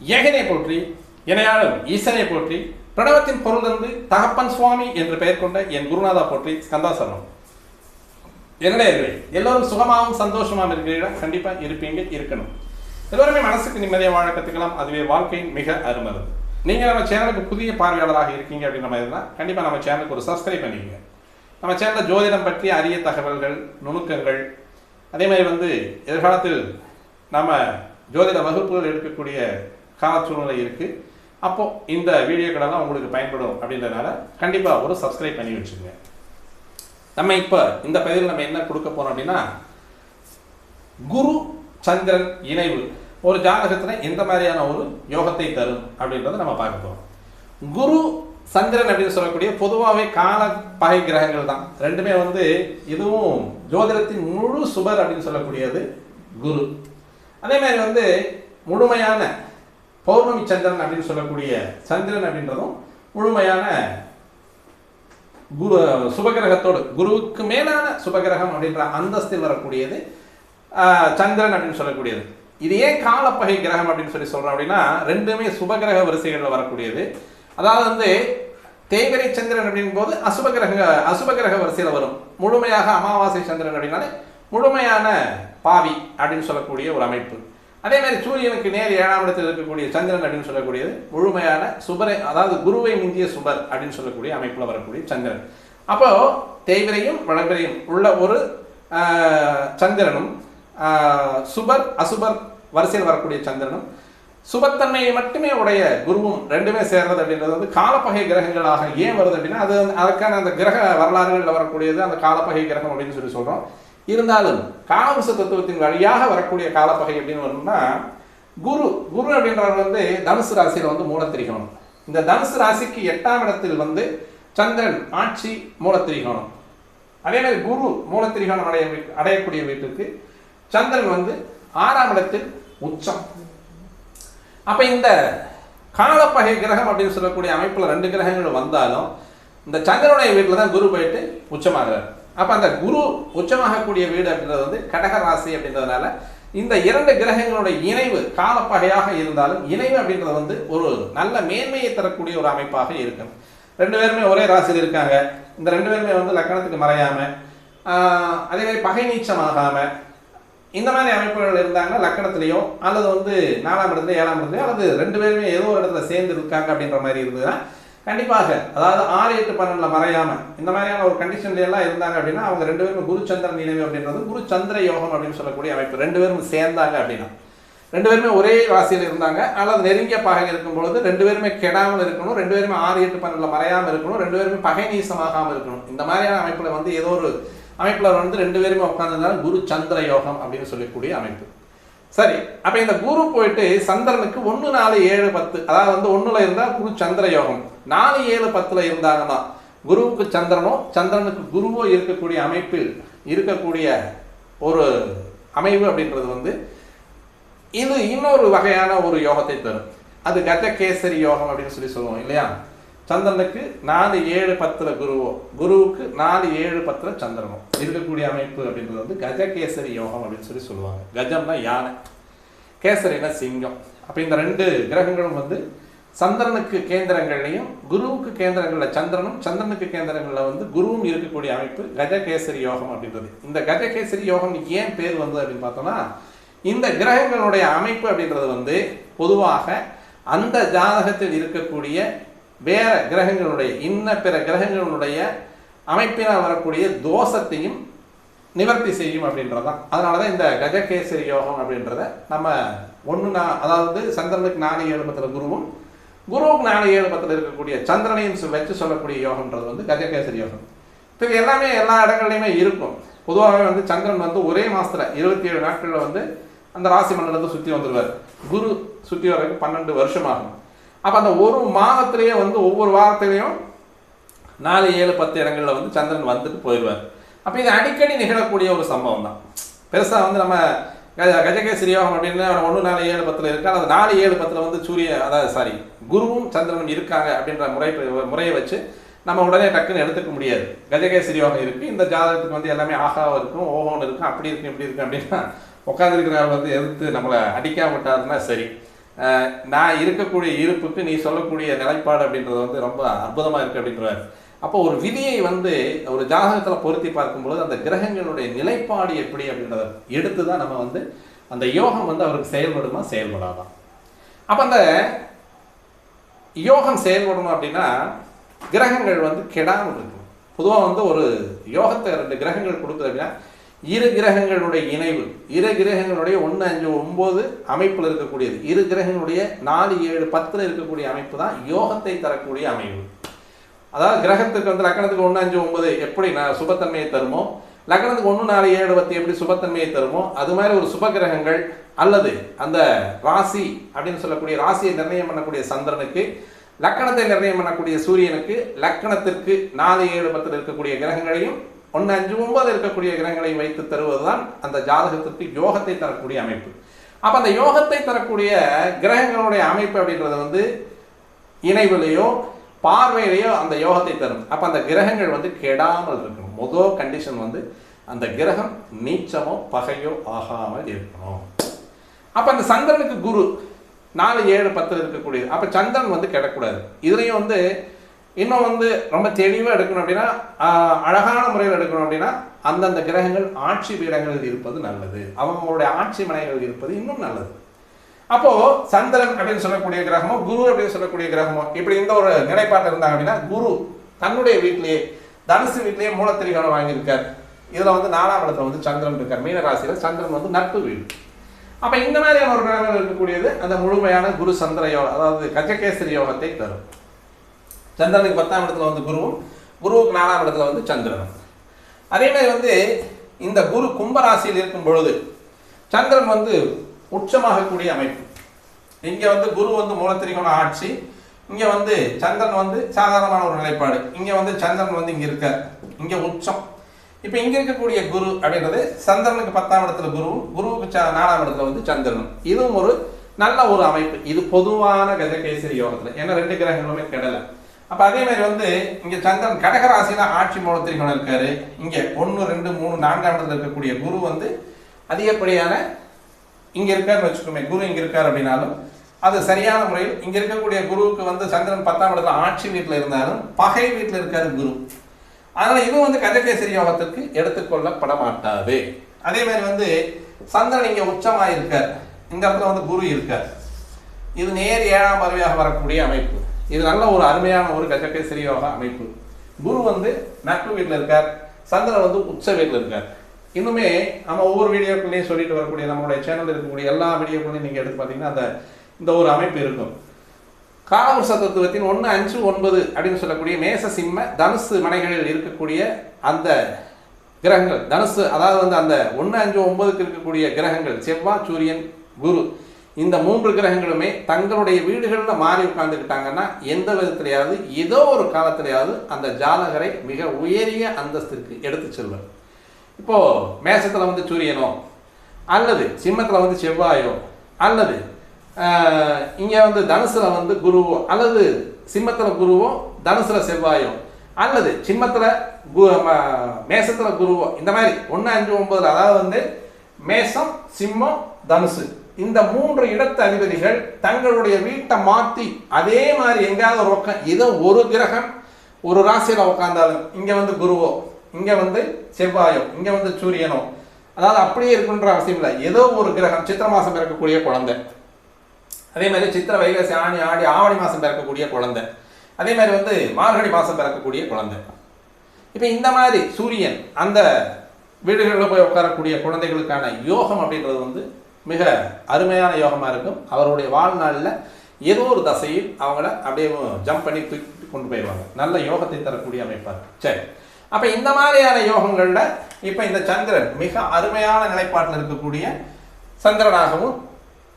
ஏகனை போற்றி இணையாளர் ஈசனை போற்றி பிரணவத்தின் பொருள் தந்து தகப்பன் சுவாமி என்று பெயர் கொண்ட என் குருநாதா போற்றி ஸ்கந்தாசரணம். என்னடையர்களே எல்லோரும் சுகமாகவும் சந்தோஷமாகவும் இருக்கிறீர்களா? கண்டிப்பாக இருப்பீங்க இருக்கணும். எல்லோருமே மனசுக்கு நிம்மதியாக வாழ கற்றுக்கலாம் அதுவே வாழ்க்கையின் மிக அருமருது நீங்கள் நம்ம சேனலுக்கு புதிய பார்வையாளராக இருக்கீங்க அப்படின்ற மாதிரி தான் கண்டிப்பாக நம்ம சேனலுக்கு ஒரு சப்ஸ்கிரைப் பண்ணிக்கங்க. நம்ம சேனலில் ஜோதிடம் பற்றிய அரிய தகவல்கள் நுணுக்கங்கள் அதே மாதிரி வந்து எதிர்காலத்தில் நம்ம ஜோதிட வகுப்புகள் எடுக்கக்கூடிய கால சூழ்நிலை இருக்குது அப்போ இந்த வீடியோக்களெல்லாம் உங்களுக்கு பயன்படும் அப்படின்றதுனால கண்டிப்பாக ஒரு சப்ஸ்கிரைப் பண்ணி வச்சுக்கோங்க. நம்ம இப்போ இந்த பதிவில் நம்ம என்ன கொடுக்க போகிறோம் அப்படின்னா குரு சந்திரன் இணைவு ஒரு ஜாதகத்தில் எந்த மாதிரியான ஒரு யோகத்தை தரும் அப்படின்றத நம்ம பார்க்கப்போம் குரு சந்திரன் அப்படின்னு சொல்லக்கூடிய பொதுவாகவே கால பகை கிரகங்கள் தான். ரெண்டுமே வந்து இதுவும் ஜோதிடத்தின் முழு சுபர் அப்படின்னு சொல்லக்கூடியது குரு. அதே மாதிரி வந்து முழுமையான பௌர்ணமி சந்திரன் அப்படின்னு சொல்லக்கூடிய சந்திரன் அப்படின்றதும் முழுமையான குரு சுபகிரகத்தோடு குருவுக்கு மேலான சுபகிரகம் அப்படின்ற அந்தஸ்தில் வரக்கூடியது சந்திரன் அப்படின்னு சொல்லக்கூடியது. இது ஏன் காலப்பகை கிரகம் அப்படின்னு சொல்லி சொல்கிறோம் அப்படின்னா ரெண்டுமே சுபகிரக வரிசைகளில் வரக்கூடியது. அதாவது வந்து தேய்பிரை சந்திரன் அப்படின் போது அசுபகிரக அசுபகிரக வரிசையில் வரும். முழுமையாக அமாவாசை சந்திரன் அப்படின்னாலே முழுமையான பாவி அப்படின்னு சொல்லக்கூடிய ஒரு அமைப்பு. அதே மாதிரி சூரியனுக்கு நேர் ஏழாம் இடத்தில் இருக்கக்கூடிய சந்திரன் அப்படின்னு சொல்லக்கூடியது முழுமையான சுபரை அதாவது குருவை மிஞ்சிய சுபர் அப்படின்னு சொல்லக்கூடிய அமைப்பில் வரக்கூடிய சந்திரன். அப்போ தேய்விரையும் வளர்பிரையும் உள்ள ஒரு சந்திரனும் சுபர் அசுபர் வரிசையில் வரக்கூடிய சந்திரனும் சுபத்தன்மையை மட்டுமே உடைய குருவும் ரெண்டுமே சேர்றது அப்படின்றது வந்து காலப்பகை கிரகங்களாக ஏன் வருது அப்படின்னா அது அதற்கான அந்த கிரக வரலாறுகளில் வரக்கூடியது அந்த காலப்பகை கிரகம் அப்படின்னு சொல்லி சொல்கிறோம் இருந்தாலும் காலவச தத்துவத்தின் வழியாக வரக்கூடிய காலப்பகை அப்படின்னு வரணும்னா குரு குரு அப்படின்றவர் வந்து தனுசு ராசியில் வந்து மூலத்திரிகோணம். இந்த தனுசு ராசிக்கு எட்டாம் இடத்தில் வந்து சந்திரன் ஆட்சி மூலத்திரிகோணம். அதே மாதிரி குரு மூலத்திரிகோணம் அடைய அடையக்கூடிய வீட்டுக்கு சந்திரன் வந்து ஆறாம் இடத்தில் உச்சம். அப்ப இந்த காலப்பகை கிரகம் அப்படின்னு சொல்லக்கூடிய அமைப்புல ரெண்டு கிரகங்கள் வந்தாலும் இந்த சந்திரனுடைய வீட்டில் தான் குரு போயிட்டு உச்சமாகிறார். அப்போ அந்த குரு உச்சமாகக்கூடிய வீடு அப்படின்றது வந்து கடக ராசி அப்படின்றதுனால இந்த இரண்டு கிரகங்களுடைய இணைவு காலப்பகையாக இருந்தாலும் இணைவு அப்படின்றது வந்து ஒரு நல்ல மேன்மையை தரக்கூடிய ஒரு அமைப்பாக இருக்கும். ரெண்டு பேருமே ஒரே ராசியில் இருக்காங்க. இந்த ரெண்டு பேருமே வந்து லக்கணத்துக்கு மறையாமல் அதே மாதிரி பகை நீச்சமாகாமல் இந்த மாதிரி அமைப்புகள் இருந்தாங்கன்னா லக்கணத்திலேயோ அல்லது வந்து நாலாம் இடத்துல ஏழாம் இடத்துலையோ அல்லது ரெண்டு பேருமே ஏதோ ஒரு இடத்துல சேர்ந்து இருக்காங்க அப்படின்ற மாதிரி இருந்ததுன்னா கண்டிப்பாக. அதாவது ஆறு எட்டு பன்னெண்டில் மறையாம இந்த மாதிரியான ஒரு கண்டிஷன்ல எல்லாம் இருந்தாங்க அப்படின்னா அவங்க ரெண்டு பேரும் குரு சந்திரன் நினைவு அப்படின்றது குரு சந்திர யோகம் அப்படின்னு சொல்லக்கூடிய அமைப்பு. ரெண்டு பேரும் சேர்ந்தாங்க அப்படின்னா. ரெண்டு பேருமே ஒரே ராசியில் இருந்தாங்க. அல்லது நெருங்கிய பகை இருக்கும் பொழுது ரெண்டு பேருமே கெடாமல் இருக்கணும் ரெண்டு பேருமே ஆறு எட்டு பன்னெண்டில் மறையாமல் இருக்கணும் ரெண்டு பேருமே பகை நீசமாகாமல் இருக்கணும். இந்த மாதிரியான அமைப்பில் வந்து ஏதோ ஒரு அமைப்பில் வந்து ரெண்டு பேருமே உட்காந்துருந்தாலும் குரு சந்திர யோகம் அப்படின்னு சொல்லக்கூடிய அமைப்பு. சரி அப்போ இந்த குரு போயிட்டு சந்திரனுக்கு ஒன்று நாலு ஏழு பத்து அதாவது வந்து ஒன்றில் இருந்தால் குரு சந்திர யோகம். நாலு ஏழு பத்தில் இருந்தாங்கன்னா குருவுக்கு சந்திரனோ சந்திரனுக்கு குருவோ இருக்கக்கூடிய அமைப்பில் இருக்கக்கூடிய ஒரு அமைவு அப்படின்றது வந்து இது இன்னொரு வகையான ஒரு யோகத்தை தரும். அது கஜகேசரி யோகம் அப்படின்னு சொல்லி சொல்லுவோம் இல்லையா? சந்திரனுக்கு நாலு ஏழு பத்தில் குருவோ குருவுக்கு நாலு ஏழு பத்தில் சந்திரனோ இருக்கக்கூடிய அமைப்பு அப்படின்றது வந்து கஜகேசரி யோகம் அப்படின்னு சொல்லி சொல்லுவாங்க. கஜம்னா யானை கேசரினா சிங்கம். அப்போ இந்த ரெண்டு கிரகங்களும் வந்து சந்திரனுக்கு கேந்திரங்கள்லையும் குருவுக்கு கேந்திரங்களில் சந்திரனும் சந்திரனுக்கு கேந்திரங்களில் வந்து குருவும் இருக்கக்கூடிய அமைப்பு கஜகேசரி யோகம் அப்படின்றது. இந்த கஜகேசரி யோகம் ஏன் பேர் வந்தது அப்படின்னு பார்த்தோம்னா இந்த கிரகங்களுடைய அமைப்பு அப்படின்றது வந்து பொதுவாக அந்த ஜாதகத்தில் இருக்கக்கூடிய வேற கிரகங்களுடைய இன்ன பிற கிரகங்களுடைய அமைப்பினால் வரக்கூடிய தோஷத்தையும் நிவர்த்தி செய்யும் அப்படின்றதான் அதனால தான் இந்த கஜகேசரி யோகம் அப்படின்றத நம்ம ஒன்று நான் அதாவது சந்திரனுக்கு நாலு எழுபத்தில் குருவும் குருவுக்கு நாலு ஏழு பத்தில் இருக்கக்கூடிய சந்திரனையும் வச்சு சொல்லக்கூடிய யோகம்ன்றது வந்து கஜகேசரி யோகம். இப்போ இது எல்லாமே எல்லா இடங்கள்லையுமே இருக்கும். பொதுவாகவே வந்து சந்திரன் வந்து ஒரே மாதத்தில் இருபத்தி ஏழு நாட்களில் வந்து அந்த ராசி மண்டலத்தை சுற்றி வந்துடுவார் குரு சுற்றி வரைக்கும் பன்னெண்டு வருஷம் ஆகும் அப்போ அந்த ஒரு மாதத்திலேயே வந்து ஒவ்வொரு வாரத்திலையும் நாலு ஏழு பத்து இடங்களில் வந்து சந்திரன் வந்துட்டு போயிடுவார் அப்போ இது அடிக்கடி நிகழக்கூடிய ஒரு சம்பவம் தான் பெருசாக வந்து நம்ம கஜகேசரி யோகம் அப்படின்னு ஒன்று நாலு ஏழு பத்தில் இருக்கு அது நாலு ஏழு பத்தில் வந்து சூரிய அதாவது சாரி குருவும் சந்திரனும் இருக்காங்க அப்படின்ற முறை முறையை வச்சு நம்ம உடனே டக்குன்னு எடுத்துக்க முடியாது. கஜகேசரி யோகம் இருக்கு. இந்த ஜாதகத்துக்கு வந்து எல்லாமே ஆகாவும் இருக்கும் ஓஹோன்னு இருக்கும் அப்படி இருக்கு இப்படி இருக்கு அப்படின்னா உட்காந்துருக்கிறவர் வந்து எதிர்த்து நம்மளை அடிக்காம விட்டாருன்னா சரி. நான் இருக்கக்கூடிய இருப்புக்கு நீ சொல்லக்கூடிய நிலைப்பாடு அப்படின்றது வந்து ரொம்ப அற்புதமாக இருக்குது அப்படின்றார். அப்போ ஒரு விதியை வந்து ஒரு ஜாதகத்தில் பொருத்தி பார்க்கும்பொழுது அந்த கிரகங்களுடைய நிலைப்பாடு எப்படி அப்படின்றத எடுத்து தான் நம்ம வந்து அந்த யோகம் வந்து அவருக்கு செயல்படுமா செயல்படாதான் அப்போ அந்த யோகம் செயல்படணும் அப்படின்னா கிரகங்கள் வந்து கெடாமல் இருக்கும். பொதுவாக வந்து ஒரு யோகத்தை ரெண்டு கிரகங்கள் கொடுக்குது அப்படின்னா இரு கிரகங்களுடைய இணைவு இரு கிரகங்களுடைய ஒன்று அஞ்சு ஒம்பது அமைப்பில் இருக்கக்கூடியது. இரு கிரகங்களுடைய நாலு ஏழு பத்தில் இருக்கக்கூடிய அமைப்பு தான் யோகத்தை தரக்கூடிய அமைவு. அதாவது கிரகத்துக்கு வந்து லக்கணத்துக்கு ஒன்று அஞ்சு ஒன்பது எப்படி நான் சுபத்தன்மையை தருமோ? லக்கணத்துக்கு ஒன்று நாலு ஏழு பத்து எப்படி சுபத்தன்மையை தருமோ? அது மாதிரி ஒரு சுப கிரகங்கள் அல்லது அந்த ராசி அப்படின்னு சொல்லக்கூடிய ராசியை நிர்ணயம் பண்ணக்கூடிய சந்திரனுக்கு லக்கணத்தை நிர்ணயம் பண்ணக்கூடிய சூரியனுக்கு லக்கணத்திற்கு நாலு ஏழு பத்தில் இருக்கக்கூடிய கிரகங்களையும் ஒன்று அஞ்சு ஒன்பது இருக்கக்கூடிய கிரகங்களையும் வைத்து தருவதுதான் அந்த ஜாதகத்திற்கு யோகத்தை தரக்கூடிய அமைப்பு. அப்போ அந்த யோகத்தை தரக்கூடிய கிரகங்களுடைய அமைப்பு அப்படின்றது வந்து இணைவிலையோ பார்வையிலேயோ அந்த யோகத்தை தரும். அப்போ அந்த கிரகங்கள் வந்து கெடாமல் இருக்கணும். முதல் கண்டிஷன் வந்து அந்த கிரகம் நீச்சமோ பகையோ ஆகாமல் இருக்கணும். அப்போ அந்த சந்திரனுக்கு குரு நாலு ஏழு பத்தில் இருக்கக்கூடியது. அப்போ சந்திரன் வந்து கெடக்கூடாது. இதுலேயும் வந்து இன்னும் வந்து ரொம்ப தெளிவாக எடுக்கணும் அப்படின்னா அழகான முறையில் எடுக்கணும் அப்படின்னா அந்தந்த கிரகங்கள் ஆட்சி பீடங்களில் இருப்பது நல்லது. அவங்களுடைய ஆட்சி மனைகளில் இருப்பது இன்னும் நல்லது. அப்போ சந்திரன் அப்படின்னு சொல்லக்கூடிய கிரகமோ குரு அப்படின்னு சொல்லக்கூடிய கிரகமோ இப்படி இந்த ஒரு நிலைப்பாட்டில் இருந்தாங்க அப்படின்னா குரு தன்னுடைய வீட்டிலேயே தனுசு வீட்டிலேயே மூலத்திரிகோணம் வாங்கியிருக்கார். இதுல வந்து நாலாம் இடத்துல வந்து சந்திரன் இருக்கார். மீன ராசியில சந்திரன் வந்து நட்பு வீடு. அப்ப இந்த மாதிரியான ஒரு கிரகங்கள் இருக்கக்கூடியது அந்த முழுமையான குரு சந்திர யோகம் அதாவது கஜகேசரி யோகத்தை தரும். சந்திரனுக்கு பத்தாம் இடத்துல வந்து குருவும் குருவுக்கு நாலாம் இடத்துல வந்து சந்திரனும். அதே மாதிரி வந்து இந்த குரு கும்பராசியில் இருக்கும் பொழுது சந்திரன் வந்து உச்சமாகக்கூடிய அமைப்பு. இங்கே வந்து குரு வந்து மூலத்திரிகோண ஆட்சி இங்கே வந்து சந்திரன் வந்து சாதாரணமான ஒரு நிலைப்பாடு. இங்கே வந்து சந்திரன் வந்து இங்கே இருக்கார். இங்கே உச்சம். இப்போ இங்கே இருக்கக்கூடிய குரு அப்படின்றது சந்திரனுக்கு பத்தாம் இடத்துல குருவும் குருவுக்கு ச- நாலாம் இடத்துல வந்து சந்திரன் இதுவும் ஒரு நல்ல ஒரு அமைப்பு. இது பொதுவான கஜகேசரி யோகத்தில். ஏன்னா ரெண்டு கிரகங்களுமே கிடலை. அப்போ அதே மாதிரி வந்து இங்கே சந்திரன் கடகராசியில ஆட்சி மூலத்திரிகோணம் இருக்காரு. இங்கே ஒன்று ரெண்டு மூணு நான்காம் இடத்துல இருக்கக்கூடிய குரு வந்து அதிகப்படியான இங்கே இருக்காருன்னு வச்சுக்கோமே குரு இங்கே இருக்கார் அப்படின்னாலும் அது சரியான முறையில் இங்கே இருக்கக்கூடிய குருவுக்கு வந்து சந்திரன் பத்தாம் இடத்துல ஆட்சி வீட்டில் இருந்தாலும் பகை வீட்டில் இருக்காரு குரு. அதனால் இது வந்து கஜகேசரி யோகத்திற்கு எடுத்துக்கொள்ளப்பட மாட்டாது அதே மாதிரி வந்து சந்திரன் இங்கே உச்சமாக இருக்கார். இந்த இடத்துல வந்து குரு இருக்கார். இது நேர் ஏழாம் பறவையாக வரக்கூடிய அமைப்பு. இது நல்ல ஒரு அருமையான ஒரு கஜகேசரி யோக அமைப்பு. குரு வந்து நட்பு வீட்டில் இருக்கார் சந்திரன் வந்து உச்ச வீட்டில் இருக்கார். இன்னுமே நம்ம ஒவ்வொரு வீடியோக்குள்ளேயும் சொல்லிட்டு வரக்கூடிய நம்மளுடைய சேனல் இருக்கக்கூடிய எல்லா வீடியோக்குள்ளேயும் நீங்கள் எடுத்து பார்த்தீங்கன்னா அந்த இந்த ஒரு அமைப்பு இருக்கும். காலவர் தத்துவத்தின் ஒன்று அஞ்சு ஒன்பது அப்படின்னு சொல்லக்கூடிய மேச சிம்ம தனுசு மனைகளில் இருக்கக்கூடிய அந்த கிரகங்கள். தனுசு அதாவது வந்து அந்த ஒன்று அஞ்சு ஒன்பதுக்கு இருக்கக்கூடிய கிரகங்கள். செவ்வாய் சூரியன் குரு. இந்த மூன்று கிரகங்களுமே தங்களுடைய வீடுகளில் மாறி உட்கார்ந்துக்கிட்டாங்கன்னா எந்த விதத்திலையாவது ஏதோ ஒரு காலத்திலேயாவது அந்த ஜாதகரை மிக உயரிய அந்தஸ்திற்கு எடுத்து செல்வன் இப்போ மேசத்தில் வந்து சூரியனோ அல்லது சிம்மத்தில் வந்து செவ்வாயோ அல்லது இங்கே வந்து தனுசில் வந்து குருவோ அல்லது சிம்மத்தில் குருவோ தனுசில் செவ்வாயோ அல்லது சிம்மத்தில் கு- மேசத்தில் குருவோ இந்த மாதிரி ஒன்று அஞ்சு ஒன்பதுல அதாவது வந்து மேசம் சிம்மம் தனுசு. இந்த மூன்று இடத்து அதிபதிகள் தங்களுடைய வீட்டை மாற்றி அதே மாதிரி எங்கேயாவது ஒரு பக்கம் ஏதோ ஒரு கிரகம் ஒரு ராசியில் உட்காந்தாலும் இங்கே வந்து குருவோ இங்கே வந்து செவ்வாயோ இங்கே வந்து சூரியனோ அதாவது அப்படியே இருக்குன்ற அவசியம் இல்லை. ஏதோ ஒரு கிரகம் சித்திர மாதம் பிறக்கக்கூடிய குழந்தை. அதே மாதிரி சித்திர வைகாசி ஆணி ஆடி ஆவணி மாதம் பிறக்கக்கூடிய குழந்தை. அதே மாதிரி வந்து மார்கழி மாதம் பிறக்கக்கூடிய குழந்தை. இப்போ இந்த மாதிரி சூரியன் அந்த வீடுகளில் போய் உட்காரக்கூடிய குழந்தைகளுக்கான யோகம் அப்படின்றது வந்து மிக அருமையான யோகமாக இருக்கும். அவருடைய வாழ்நாளில் ஏதோ ஒரு தசையில் அவங்கள அப்படியே ஜம்ப் பண்ணி தூக்கி கொண்டு போயிடுவாங்க. நல்ல யோகத்தை தரக்கூடிய அமைப்பாக சரி. அப்போ இந்த மாதிரியான யோகங்களில் இப்போ இந்த சந்திரன் மிக அருமையான நிலைப்பாட்டில் இருக்கக்கூடிய சந்திரனாகவும்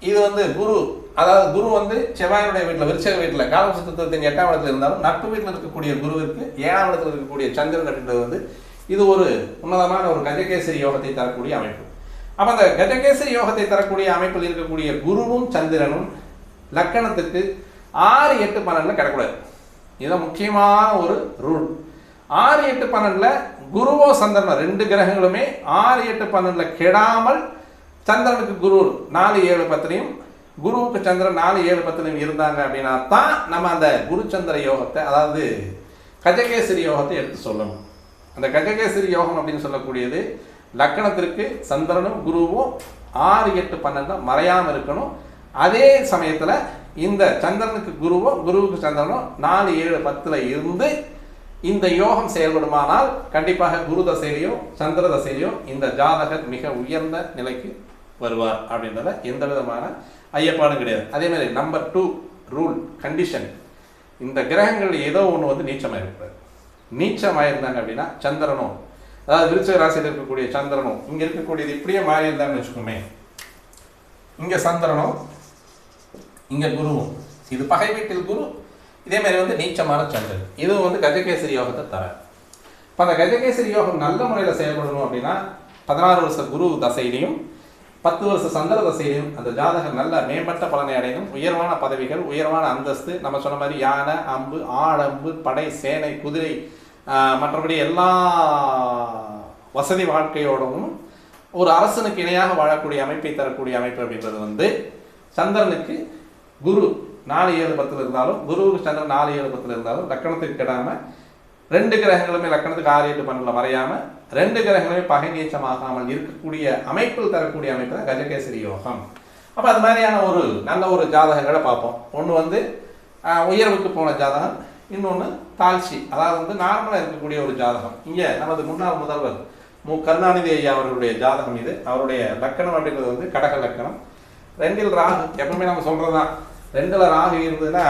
இது வந்து குரு அதாவது குரு வந்து செவ்வாயினுடைய வீட்டில் விருச்சக வீட்டில் காலசத்துவத்தின் எட்டாம் இடத்துல இருந்தாலும் நட்பு வீட்டில் இருக்கக்கூடிய குருவிற்கு ஏழாம் இடத்துல இருக்கக்கூடிய சந்திரன் அப்படின்றது வந்து இது ஒரு உன்னதமான ஒரு கஜகேசரி யோகத்தை தரக்கூடிய அமைப்பு. அப்போ அந்த கஜகேசரி யோகத்தை தரக்கூடிய அமைப்பில் இருக்கக்கூடிய குருவும் சந்திரனும் லக்கணத்துக்கு ஆறு எட்டு பன்னெண்டுல கிடக்கூடாது இதுதான் முக்கியமான ஒரு ரூல் ஆறு எட்டு பன்னெண்டில் குருவோ சந்திரனோ ரெண்டு கிரகங்களுமே ஆறு எட்டு பன்னெண்டில் கெடாமல் சந்திரனுக்கு குரு நாலு ஏழு பத்திலையும் குருவுக்கு சந்திரன் நாலு ஏழு பத்துல இருந்தாங்க அப்படின்னா தான் நம்ம அந்த குரு சந்திர யோகத்தை அதாவது கஜகேசரி யோகத்தை எடுத்து சொல்லணும். அந்த கஜகேசரி யோகம் அப்படின்னு சொல்லக்கூடியது லக்கணத்திற்கு சந்திரனும் குருவும் ஆறு எட்டு பன்னெண்டும் மறையாமல் இருக்கணும். அதே சமயத்தில் இந்த சந்திரனுக்கு குருவும் குருவுக்கு சந்திரனும் நாலு ஏழு பத்தில் இருந்து இந்த யோகம் செயல்படுமானால் கண்டிப்பாக குரு தசையிலையும் சந்திர தசையிலையும் இந்த ஜாதகர் மிக உயர்ந்த நிலைக்கு வருவார் அப்படின்றத எந்த விதமான ஐயப்பாடும் கிடையாது. அதே மாதிரி நம்பர் டூ ரூல் கண்டிஷன் இந்த கிரகங்கள் ஏதோ ஒன்று வந்து நீச்சமாயிருக்கிறது. நீச்சமாயிருந்தாங்க அப்படின்னா சந்திரனும் அதாவது விருச்சக ராசியில் இருக்கக்கூடிய சந்திரனும் இங்கே இருக்கக்கூடியது இப்படியே மாறி இருந்தாங்கன்னு வச்சுக்கோமே. இங்கே சந்திரனும் இங்கே குருவும். இது பகை வீட்டில் குரு இதே மாதிரி வந்து நீச்சமான சந்திரன் இதுவும் வந்து கஜகேசரி யோகத்தை தர இப்போ அந்த கஜகேசரி யோகம் நல்ல முறையில் செயல்படணும் அப்படின்னா பதினாறு வருஷ குரு தசையிலையும் பத்து வருஷ சந்திர தசையிலையும் அந்த ஜாதகம் நல்ல மேம்பட்ட பலனை அடையணும். உயர்வான பதவிகள் உயர்வான அந்தஸ்து நம்ம சொன்ன மாதிரி யானை அம்பு ஆடம்பு படை சேனை குதிரை மற்றபடி எல்லா வசதி வாழ்க்கையோடவும் ஒரு அரசனுக்கு இணையாக வாழக்கூடிய அமைப்பை தரக்கூடிய அமைப்பு அப்படின்றது வந்து சந்திரனுக்கு குரு. நாலு ஏழு பத்தில் இருந்தாலும் குருவுக்கு சந்திரன் நாலு ஏழு பத்தில் இருந்தாலும் லக்கணத்துக்கு கிடாமல் ரெண்டு கிரகங்களுமே லக்கணத்துக்கு ஆறு எட்டு பன்னெண்டுல மறையாம ரெண்டு கிரகங்களுமே பகை நீச்சமாகாமல் இருக்கக்கூடிய அமைப்பில் தரக்கூடிய அமைப்பு தான் கஜகேசரி யோகம். அப்போ அது மாதிரியான ஒரு நல்ல ஒரு ஜாதகங்களை பார்ப்போம். ஒன்று வந்து உயர்வுக்கு போன ஜாதகம் இன்னொன்று தாழ்ச்சி. அதாவது வந்து நார்மலாக இருக்கக்கூடிய ஒரு ஜாதகம். இங்கே நமது முன்னாள் முதல்வர் மு. கருணாநிதி ஐயா அவர்களுடைய ஜாதகம் இது. அவருடைய லக்கணம் அப்படிங்கிறது வந்து கடக லக்கணம். ரெண்டில் ராகு எப்பவுமே நம்ம சொல்கிறது தான் ரெண்டில் ராகு இருந்ததுன்னா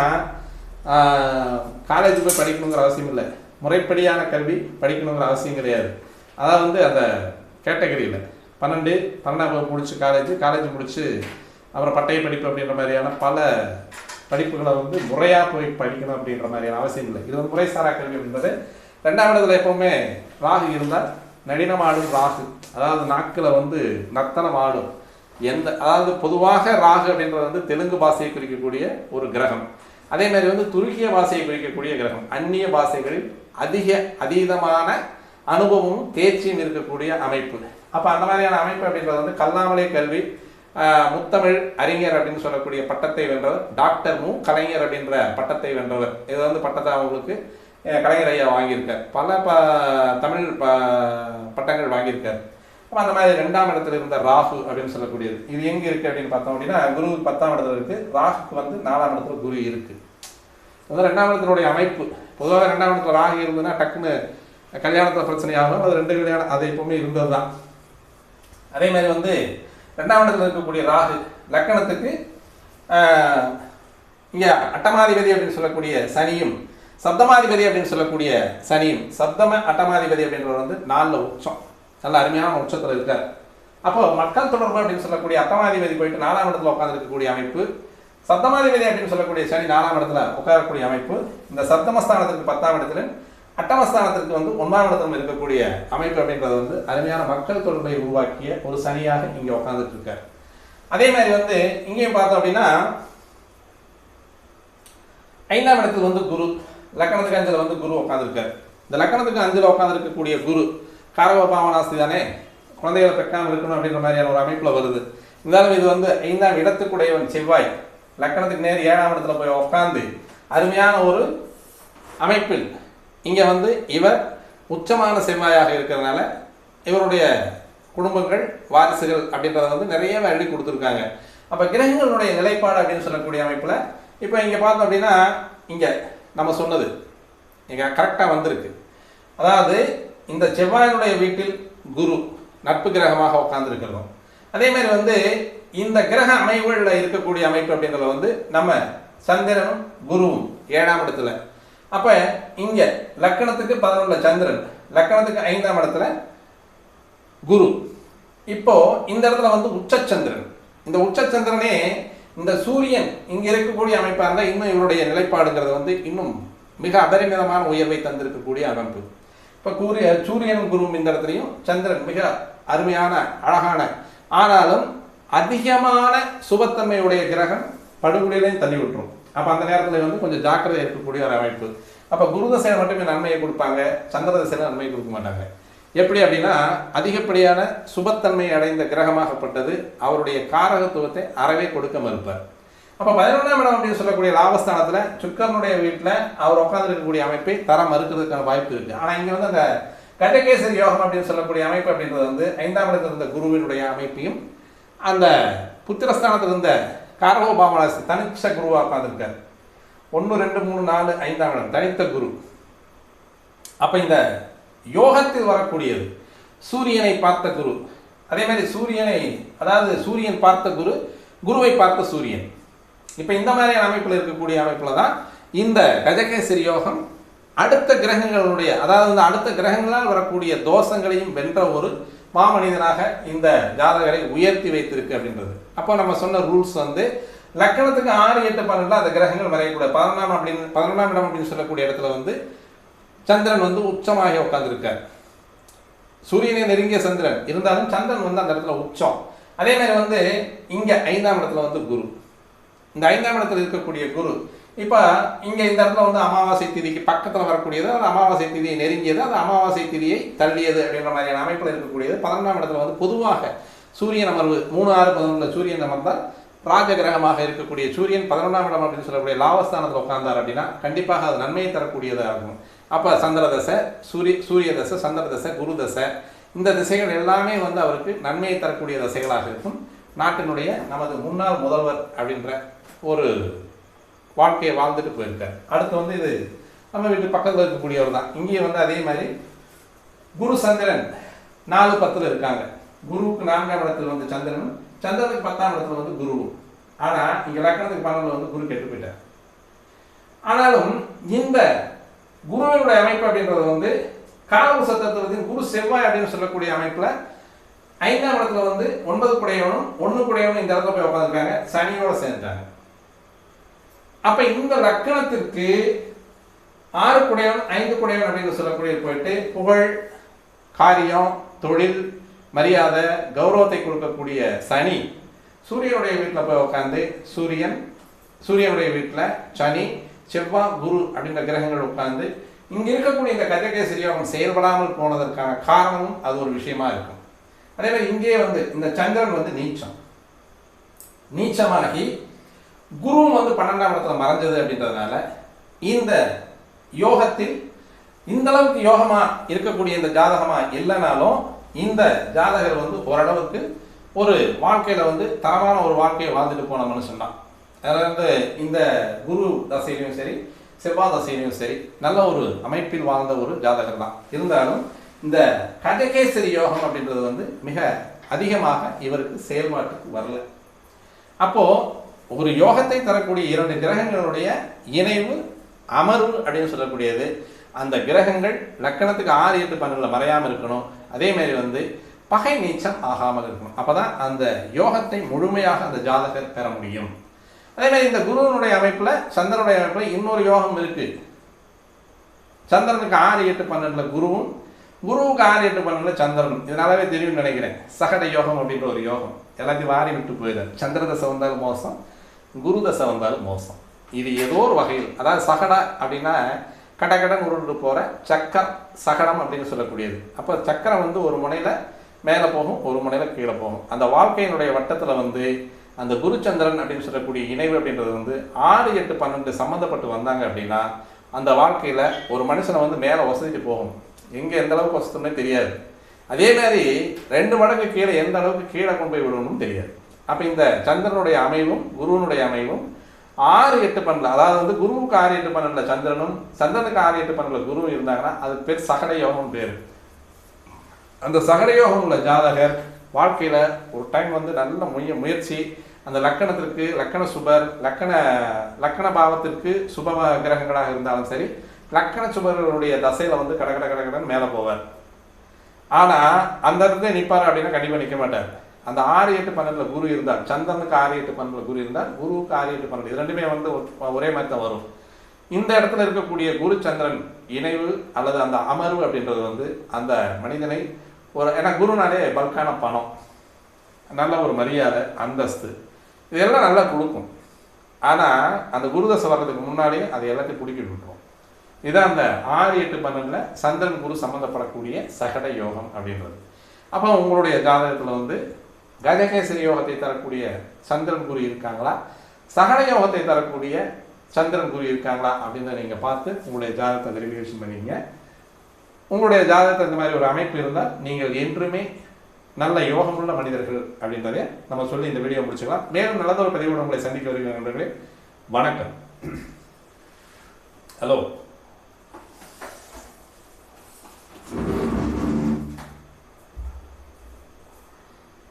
காலேஜ் போய் படிக்கணுங்கிற அவசியம் இல்லை. முறைப்படியான கல்வி படிக்கணுங்கிற அவசியம் கிடையாது. அதாவது வந்து அந்த கேட்டகரியில். பன்னெண்டு பன்னெண்டாம் வகுப்பு முடிச்சு காலேஜ் காலேஜ் முடிச்சு அப்புறம் பட்டய படிப்பு அப்படின்ற மாதிரியான பல படிப்புகளை வந்து முறையாக போய் படிக்கணும் அப்படின்ற மாதிரியான அவசியம் இல்லை. இது வந்து முறைசாரா கல்வி என்பது ரெண்டாம் இடத்துல எப்பவுமே ராகு இருந்தால் நடினம் ஆடும் ராகு. அதாவது நாக்கில் வந்து நத்தனம் ஆடும் எந்த அதாவது பொதுவாக ராகு அப்படின்றது வந்து தெலுங்கு பாஷையை குறிக்கக்கூடிய ஒரு கிரகம். அதே மாதிரி வந்து துருக்கிய பாஷையை குறிக்கக்கூடிய கிரகம். அந்நிய பாஷைகளில் அதிக அதீதமான அனுபவமும் தேர்ச்சியும் இருக்கக்கூடிய அமைப்பு. அப்போ அந்த மாதிரியான அமைப்பு அப்படின்றது வந்து கல்லாமலை கல்வி முத்தமிழ் அறிஞர் அப்படின்னு சொல்லக்கூடிய பட்டத்தை வென்றவர் டாக்டர் மு. கலைஞர் அப்படின்ற பட்டத்தை வென்றவர். இது வந்து பட்டத்தை அவங்களுக்கு கலைஞர் ஐயா வாங்கியிருக்கார். பல ப தமிழ் ப பட்டங்கள் வாங்கியிருக்கார். அப்போ அந்த மாதிரி ரெண்டாம் இடத்துல இருந்த ராகு அப்படின்னு சொல்லக்கூடியது. இது எங்க இருக்கு அப்படின்னு பார்த்தோம் அப்படின்னா குரு பத்தாம் இடத்துல இருக்கு. ராகுக்கு வந்து நாலாம் இடத்துல குரு இருக்கு. அதாவது ரெண்டாம் இடத்தினுடைய அமைப்பு. பொதுவாக ரெண்டாம் இடத்துல ராகு இருந்ததுன்னா டக்குன்னு கல்யாணத்துல பிரச்சனை ஆகும் அது ரெண்டு கல்யாணம் அது எப்பவுமே இருந்தது தான் அதே மாதிரி வந்து ரெண்டாம் இடத்துல இருக்கக்கூடிய ராகு லக்கணத்துக்கு இங்கே இங்க அட்டமாதிபதி அப்படின்னு சொல்லக்கூடிய சனியும் சப்தமாதிபதி அப்படின்னு சொல்லக்கூடிய சனியும் சப்தம அட்டமாதிபதி அப்படின்றவர் வந்து நாலில் உச்சம். நல்ல அருமையான உச்சத்தில் இருக்கார் அப்போ மக்கள் தொடர்பு அப்படின்னு சொல்லக்கூடிய அட்டமாதிபதி போயிட்டு நாலாம் இடத்துல உட்காந்துருக்கக்கூடிய அமைப்பு சப்தமாதிபதி அப்படின்னு சொல்லக்கூடிய சனி நாலாம் இடத்துல உட்காரக்கூடிய அமைப்பு இந்த சப்தமஸ்தானத்திற்கு பத்தாம் இடத்துல அட்டமஸ்தானத்திற்கு வந்து ஒன்பதாம் இடத்துல இருக்கக்கூடிய அமைப்பு அப்படின்றது வந்து அருமையான மக்கள் தொடர்பை உருவாக்கிய ஒரு சனியாக இங்கே உட்காந்துட்டு இருக்கார் அதே மாதிரி வந்து இங்கேயும் பார்த்தோம் அப்படின்னா ஐந்தாம் இடத்துல வந்து குரு லக்கணத்துக்கு அஞ்சில் வந்து குரு உட்காந்துருக்காரு இந்த லக்கணத்துக்கு அஞ்சில் உட்காந்துருக்கக்கூடிய குரு காரவ பாவனாஸ்தி தானே குழந்தைகளை பெக்காமல் இருக்கணும் அப்படின்ற மாதிரியான ஒரு அமைப்பில் வருது. இருந்தாலும் இது வந்து ஐந்தாம் இடத்துக்குடையவன் செவ்வாய். லக்கணத்துக்கு நேர் ஏழாம் இடத்துல போய் உட்காந்து அருமையான ஒரு அமைப்பில் இங்கே வந்து இவர் உச்சமான செவ்வாயாக இருக்கிறதுனால இவருடைய குடும்பங்கள் வாரிசுகள் அப்படின்றத வந்து நிறையவே எழுதி கொடுத்துருக்காங்க. அப்போ கிரகங்களுடைய நிலைப்பாடு அப்படின்னு சொல்லக்கூடிய அமைப்பில் இப்போ இங்கே பார்த்தோம் அப்படின்னா இங்கே நம்ம சொன்னது. இங்கே கரெக்டாக வந்திருக்கு. அதாவது இந்த செவ்வாயினுடைய வீட்டில் குரு நட்பு கிரகமாக உட்கார்ந்துருக்கிறோம். அதே மாதிரி வந்து இந்த கிரக அமைவுகளில் இருக்கக்கூடிய அமைப்பு அப்படின்றத வந்து நம்ம சந்திரனும் குருவும் ஏழாம் இடத்துல. அப்போ இங்கே லக்கணத்துக்கு பதினொன்று சந்திரன் லக்கணத்துக்கு ஐந்தாம் இடத்துல குரு. இப்போ இந்த இடத்துல வந்து உச்சச்சந்திரன். இந்த உச்சச்சந்திரனே இந்த சூரியன் இங்கே இருக்கக்கூடிய அமைப்பாக இருந்தால் இன்னும் இவருடைய நிலைப்பாடுங்கிறது வந்து இன்னும் மிக அபரிமிதமான உயர்வை தந்திருக்கக்கூடிய அமைப்பு. இப்போ கூறிய சூரியனும் குருவும் இந்த இடத்துலையும் சந்திரன் மிக அருமையான அழகான. ஆனாலும் அதிகமான சுபத்தன்மையுடைய கிரகம் படுகொலையிலையும் தள்ளி விட்டுரும் அப்போ அந்த நேரத்தில் வந்து கொஞ்சம் ஜாக்கிரதை இருக்கக்கூடிய ஒரு அமைப்பு. அப்போ குரு மட்டுமே நன்மையை கொடுப்பாங்க சந்திர தசையில் நன்மையை கொடுக்க மாட்டாங்க. எப்படி அப்படின்னா அதிகப்படியான சுபத்தன்மை அடைந்த கிரகமாகப்பட்டது அவருடைய காரகத்துவத்தை அறவே கொடுக்க மறுப்பார் அப்போ பதினொன்றாம் இடம் அப்படின்னு சொல்லக்கூடிய லாபஸ்தானத்தில் சுக்கரனுடைய வீட்டில் அவர் உட்காந்துருக்கக்கூடிய அமைப்பை தர மறுக்கிறதுக்கான வாய்ப்பு இருக்குது ஆனால் இங்கே வந்து அந்த கண்டகேசரி யோகம் அப்படின்னு சொல்லக்கூடிய அமைப்பு அப்படின்றது வந்து ஐந்தாம் இடத்தில் இருந்த குருவினுடைய அமைப்பையும் அந்த புத்திரஸ்தானத்தில் இருந்த காரகோபாமராசி தனிச்ச குருவாக உட்காந்துருக்கார் ஒன்று ரெண்டு மூணு நாலு ஐந்தாம் இடம் தனித்த குரு. அப்போ இந்த யோகத்தில் வரக்கூடியது சூரியனை பார்த்த குரு. அதே மாதிரி சூரியனை அதாவது சூரியன் பார்த்த குரு குருவை பார்த்த சூரியன். இப்போ இந்த மாதிரியான அமைப்பில் இருக்கக்கூடிய அமைப்பில் தான் இந்த கஜகேசரி யோகம் அடுத்த கிரகங்களுடைய அதாவது இந்த அடுத்த கிரகங்களால் வரக்கூடிய தோஷங்களையும் வென்ற ஒரு மாமனிதனாக இந்த ஜாதகரை உயர்த்தி வைத்திருக்கு அப்படின்றது. அப்போ நம்ம சொன்ன ரூல்ஸ் வந்து லக்கணத்துக்கு ஆறு எட்டு பன்னெண்டு அந்த கிரகங்கள் மறையக்கூடாது பதினொன்றாம் அப்படின்னு பதினொன்றாம் இடம் அப்படின்னு சொல்லக்கூடிய இடத்துல வந்து சந்திரன் வந்து உச்சமாகி உட்காந்துருக்கார் சூரியனை நெருங்கிய சந்திரன். இருந்தாலும் சந்திரன் வந்து அந்த இடத்துல உச்சம். அதே மாதிரி வந்து இங்கே ஐந்தாம் இடத்துல வந்து குரு. இந்த ஐந்தாம் இடத்துல இருக்கக்கூடிய குரு இப்போ இங்கே இந்த இடத்துல வந்து அமாவாசை திதிக்கு பக்கத்தில் வரக்கூடியது அது அமாவாசை திதியை நெருங்கியது அது அமாவாசை திதியை தள்ளியது அப்படின்ற மாதிரியான அமைப்பில் இருக்கக்கூடியது. பதினொன்றாம் இடத்துல வந்து பொதுவாக சூரியன் அமர்வு மூணு ஆறு பதினொன்றில் சூரியன் அமர்ந்தால் ராஜகிரகமாக இருக்கக்கூடிய சூரியன் பதினொன்றாம் இடம் அப்படின்னு சொல்லக்கூடிய லாபஸ்தானத்தில் உட்கார்ந்தார் அப்படின்னா கண்டிப்பாக அது நன்மையை தரக்கூடியதாக இருக்கும். அப்போ சந்திர தசை சூரிய சூரிய தசை சந்திர தசை குரு தசை இந்த திசைகள் எல்லாமே வந்து அவருக்கு நன்மையை தரக்கூடிய தசைகளாக இருக்கும். நாட்டினுடைய நமது முன்னாள் முதல்வர் அப்படின்ற ஒரு வாழ்க்கையை வாழ்ந்துட்டு போயிருக்கார். அடுத்து வந்து இது நம்ம வீட்டு பக்கத்தில் இருக்கக்கூடியவர் தான். இங்கேயே வந்து அதே மாதிரி குரு சந்திரன் நாலு பத்தில் இருக்காங்க. குருவுக்கு நான்காம் இடத்துல வந்து சந்திரனும் சந்திரனுக்கு பத்தாம் இடத்துல வந்து குருவும். ஆனால் இங்கே லக்கணத்துக்கு பணங்களில் வந்து குரு கெட்டு போயிட்டார். ஆனாலும் இந்த குருவினுடைய அமைப்பு அப்படின்றது வந்து காலவு சத்தத்தில் குரு செவ்வாய் அப்படின்னு சொல்லக்கூடிய அமைப்பில் ஐந்தாம் இடத்துல வந்து ஒன்பது குடையவனும் ஒன்று குடையவனும் இந்த இடத்துல போய் உட்காந்துருக்காங்க சனியோட சேர்ந்துட்டாங்க. அப்போ இந்த லக்கணத்திற்கு ஆறு குடையவன் ஐந்து குடையவன் அப்படின்னு சொல்லக்கூடிய போயிட்டு புகழ் காரியம் தொழில் மரியாதை கௌரவத்தை கொடுக்கக்கூடிய சனி சூரியனுடைய வீட்டில் போய் உட்காந்து சூரியன் சூரியனுடைய வீட்டில் சனி செவ்வாய் குரு அப்படின்ற கிரகங்கள் உட்கார்ந்து இங்கே இருக்கக்கூடிய இந்த கஜகேசரி அவன் செயல்படாமல் போனதற்கான காரணமும் அது ஒரு விஷயமா இருக்கும். அதே மாதிரி இங்கே வந்து இந்த சந்திரன் வந்து நீச்சம். நீச்சமாகி குருவும் வந்து பன்னெண்டாம் இடத்துல மறைஞ்சது அப்படின்றதுனால இந்த யோகத்தில் இந்த அளவுக்கு யோகமா இருக்கக்கூடிய இந்த ஜாதகமா இல்லைனாலும் இந்த ஜாதகர் வந்து ஓரளவுக்கு ஒரு வாழ்க்கையில வந்து தரமான ஒரு வாழ்க்கையை வாழ்ந்துட்டு போன மனுஷன் தான். அதில் வந்து இந்த குரு தசையிலையும் சரி செவ்வாய் தசையிலையும் சரி நல்ல ஒரு அமைப்பில் வாழ்ந்த ஒரு ஜாதகர் தான். இருந்தாலும் இந்த கஜகேசரி யோகம் அப்படின்றது வந்து மிக அதிகமாக இவருக்கு செயல்பாட்டுக்கு வரல. அப்போ ஒரு யோகத்தை தரக்கூடிய இரண்டு கிரகங்களுடைய இணைவு அமர்வு அப்படின்னு சொல்லக்கூடியது. அந்த கிரகங்கள் லக்கணத்துக்கு ஆறு எட்டு பன்னெண்டில் மறையாமல் இருக்கணும். அதே மாதிரி வந்து பகை நீச்சம் ஆகாமல் இருக்கணும். அப்போ தான் அந்த யோகத்தை முழுமையாக அந்த ஜாதகர் பெற முடியும். அதே மாதிரி இந்த குருவனுடைய அமைப்பில் சந்திரனுடைய அமைப்பில் இன்னொரு யோகம் இருக்கு. சந்திரனுக்கு ஆறு எட்டு பன்னெண்டுல குருவும் குருவுக்கு ஆறு எட்டு பன்னெண்டில் சந்திரனும். இதனாலவே தெரியும்னு நினைக்கிறேன். சகட யோகம் அப்படின்ற ஒரு யோகம். எல்லாத்தையும் வாரி விட்டு போயிடுறாரு சந்திர தசை வந்தாலும் மோசம். குரு தசை வந்தாலும் மோசம். இது ஏதோ ஒரு வகையில். அதாவது சகட அப்படின்னா கட கடன் உருண்டு போகிற சக்கரம் சகடம் அப்படின்னு சொல்லக்கூடியது. அப்போ சக்கரம் வந்து ஒரு முனையில் மேலே போகும் ஒரு முனையில் கீழே போகும். அந்த வாழ்க்கையினுடைய வட்டத்தில் வந்து அந்த குருச்சந்திரன் அப்படின்னு சொல்லக்கூடிய இணைவு அப்படின்றது வந்து ஆறு எட்டு பன்னெண்டு சம்மந்தப்பட்டு வந்தாங்க அப்படின்னா அந்த வாழ்க்கையில் ஒரு மனுஷனை வந்து மேலே வசதிட்டு போகும். எங்கே எந்த அளவுக்கு வசதுன்னே தெரியாது. அதே மாதிரி ரெண்டு மடங்கு கீழே எந்த அளவுக்கு கீழே கொண்டு போய் விடணும்னு தெரியாது. அப்போ இந்த சந்திரனுடைய அமைவும் குருவனுடைய அமைவும் ஆறு எட்டு பன்னெண்டு அதாவது வந்து குருவுக்கு ஆறு எட்டு பன்னெண்டுல சந்திரனும் சந்திரனுக்கு ஆறு எட்டு பன்னெண்டுல குருவும் இருந்தாங்கன்னா அது பேர் சகட யோகம் பேர். அந்த சகட யோகம் உள்ள ஜாதகர் வாழ்க்கையில் ஒரு டைம் வந்து நல்ல முய முயற்சி அந்த லக்கணத்திற்கு லக்கண சுபர் லக்கண லக்கண பாவத்திற்கு சுப கிரகங்களாக இருந்தாலும் சரி லக்கண சுபர்களுடைய தசையில வந்து கடகட கடகடன் மேலே போவார். ஆனால் அந்த இடத்துல நிற்பார் அப்படின்னா கண்டிப்பாக நிற்க மாட்டார். அந்த ஆறு எட்டு பன்னெண்டுல குரு இருந்தால் சந்திரனுக்கு ஆறு எட்டு பன்னெண்டுல குரு இருந்தால் குருவுக்கு ஆறு எட்டு பன்னெண்டு. இது ரெண்டுமே வந்து ஒரே மாதிரி தான் வரும். இந்த இடத்துல இருக்கக்கூடிய குரு சந்திரன் இணைவு அல்லது அந்த அமர்வு அப்படின்றது வந்து அந்த மனிதனை ஒரு ஏன்னா குருனாலே பல்கான பணம் நல்ல ஒரு மரியாதை அந்தஸ்து இதெல்லாம் நல்லா கொடுக்கும். ஆனால் அந்த குருதசை வர்றதுக்கு முன்னாடியே அது எல்லாத்தையும் பிடிக்கிட்டு விட்டுரும். இதுதான் அந்த ஆறு எட்டு பன்னெண்டில் சந்திரன் குரு சம்மந்தப்படக்கூடிய சகட யோகம் அப்படின்றது. அப்போ உங்களுடைய ஜாதகத்தில் வந்து கஜகேசரி யோகத்தை தரக்கூடிய சந்திரன் குரு இருக்காங்களா? சகல யோகத்தை தரக்கூடிய சந்திரன் குரு இருக்காங்களா? அப்படின்னு நீங்கள் பார்த்து உங்களுடைய ஜாதகத்தை வெரிஃபிகேஷன் பண்ணுவீங்க உங்களுடைய ஜாதகத்தை இந்த மாதிரி ஒரு அமைப்பு இருந்தால் நீங்கள் என்றுமே நல்ல யோகமுள்ள மனிதர்கள் அப்படின்றதே நம்ம சொல்லி இந்த வீடியோ முடிச்சுக்கலாம். மேலும் நல்லதொரு பதிவோடு உங்களை சந்திக்க வருகிற நண்பர்களே. வணக்கம். ஹலோ